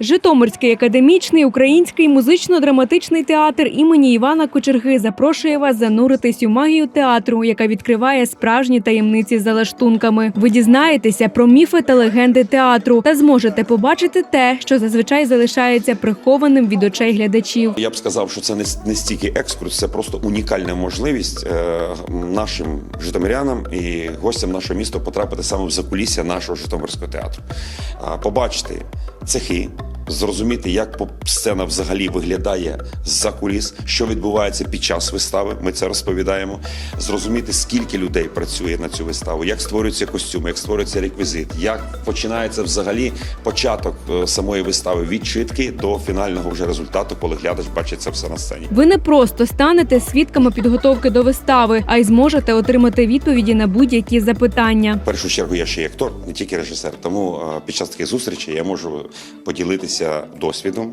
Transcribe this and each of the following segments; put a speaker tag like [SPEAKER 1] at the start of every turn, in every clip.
[SPEAKER 1] Житомирський академічний український музично-драматичний театр імені Івана Кочерги запрошує вас зануритись у магію театру, яка відкриває справжні таємниці за лаштунками. Ви дізнаєтеся про міфи та легенди театру та зможете побачити те, що зазвичай залишається прихованим від очей глядачів.
[SPEAKER 2] Я б сказав, що це не, стільки екскурс, це просто унікальна можливість е, нашим житомирянам і гостям нашого міста потрапити саме в закулісся нашого Житомирського театру. Побачити цехи, зрозуміти, як сцена взагалі виглядає з-за куліс, що відбувається під час вистави. Ми це розповідаємо. Зрозуміти, скільки людей працює на цю виставу, як створюються костюми, як створюється реквізит, як починається взагалі початок е, самої вистави від читки до фінального вже результату, коли глядач бачить це все на сцені.
[SPEAKER 1] Ви не просто станете свідками підготовки до вистави, а й зможете отримати відповіді на будь-які запитання.
[SPEAKER 2] В першу чергу я ще й актор, не тільки режисер. Тому е, під час таких зустрічей я можу поділитися досвідом, е,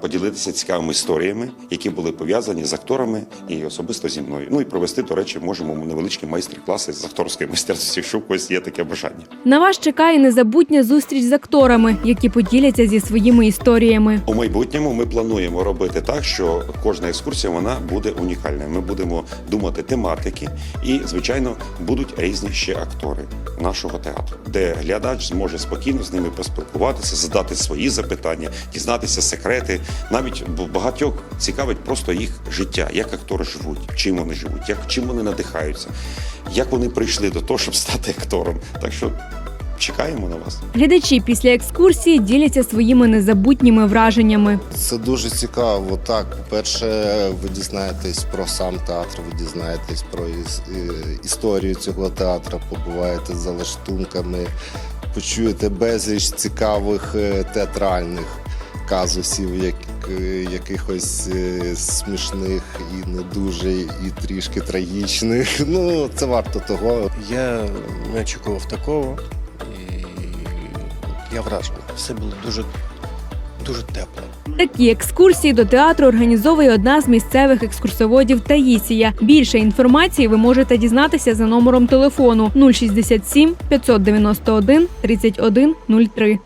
[SPEAKER 2] поділитися цікавими історіями, які були пов'язані з акторами і особисто зі мною. Ну і провести, до речі, можемо невеличкі майстер-класи з акторської майстерності, якщо в когось є таке бажання.
[SPEAKER 1] На вас чекає незабутня зустріч з акторами, які поділяться зі своїми історіями.
[SPEAKER 2] У майбутньому ми плануємо робити так, що кожна екскурсія вона буде унікальною. Ми будемо думати тематики, і звичайно будуть різні ще актори нашого театру, де глядач зможе спокійно з ними поспілкуватися, задати свої запитання, дізнатися секрети. Навіть багатьох цікавить просто їх життя, як актори живуть, чим вони живуть, як чим вони надихаються, як вони прийшли до того, щоб стати актором. Так що чекаємо на вас.
[SPEAKER 1] Глядачі після екскурсії діляться своїми незабутніми враженнями.
[SPEAKER 3] Це дуже цікаво. Так, по-перше, ви дізнаєтесь про сам театр, ви дізнаєтесь про іс- історію цього театру, побуваєте за лаштунками, почуєте безліч цікавих е, театральних казусів, як, е, якихось е, смішних і не дуже, і трішки трагічних. Ну, це варто того.
[SPEAKER 4] Я не очікував такого. І я вражений. Все було дуже, дуже тепло.
[SPEAKER 1] Такі екскурсії до театру організовує одна з місцевих екскурсоводів Таїсія. Більше інформації ви можете дізнатися за номером телефону 067 591 3103.